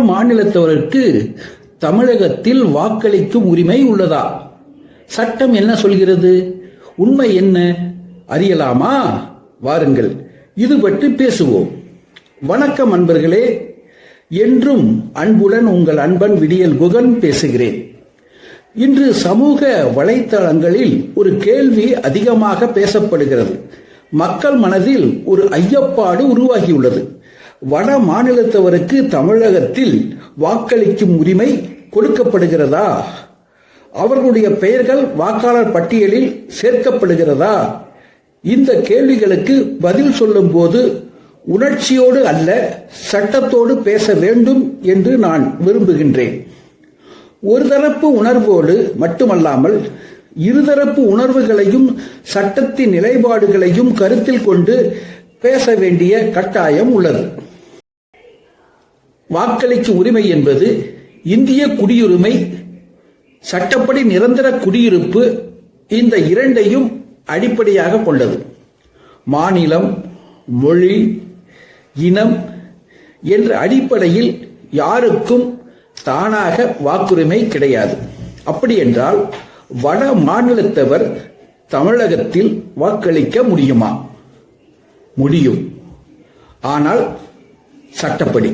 மாநிலத்தவருக்கு தமிழகத்தில் வாக்களிக்கும் உரிமை உள்ளதா? சட்டம் என்ன சொல்கிறது? உண்மை என்ன? அறியலாமா? வாருங்கள் இது பற்றி பேசுவோம். வணக்கம் அன்பர்களே என்றும் அன்புடன் உங்கள் அன்பன் விடியல் குகன் பேசுகிறேன். இன்று சமூக வலைத்தளங்களில் ஒரு கேள்வி அதிகமாக பேசப்படுகிறது. மக்கள் மனதில் ஒரு ஐயப்பாடு உருவாகியுள்ளது. வட மாநிலத்தவருக்கு தமிழகத்தில் வாக்களிக்கும் உரிமை கொடுக்கப்படுகிறதா? அவர்களுடைய பெயர்கள் வாக்காளர் பட்டியலில் சேர்க்கப்படுகிறதா? இந்த கேள்விகளுக்கு பதில் சொல்லும்போது உணர்ச்சியோடு அல்ல சட்டத்தோடு பேச வேண்டும் என்று நான் விரும்புகின்றேன். ஒரு தரப்பு உணர்வோடு மட்டுமல்லாமல் இருதரப்பு உணர்வுகளையும் சட்டத்தின் நிலைப்பாடுகளையும் கருத்தில் கொண்டு பேச வேண்டிய கட்டாயம் உள்ளது. வாக்களிக்கும் உரிமை என்பது இந்திய குடியுரிமை சட்டப்படி நிரந்தர குடியிருப்பு இந்த இரண்டையும் அடிப்படையாக கொண்டது. மாநிலம் மொழி இனம் என்ற அடிப்படையில் யாருக்கும் தானாக வாக்குரிமை கிடையாது. அப்படி என்றால் வட மாநிலத்தவர் தமிழகத்தில் வாக்களிக்க முடியுமா? முடியும். ஆனால் சட்டப்படி.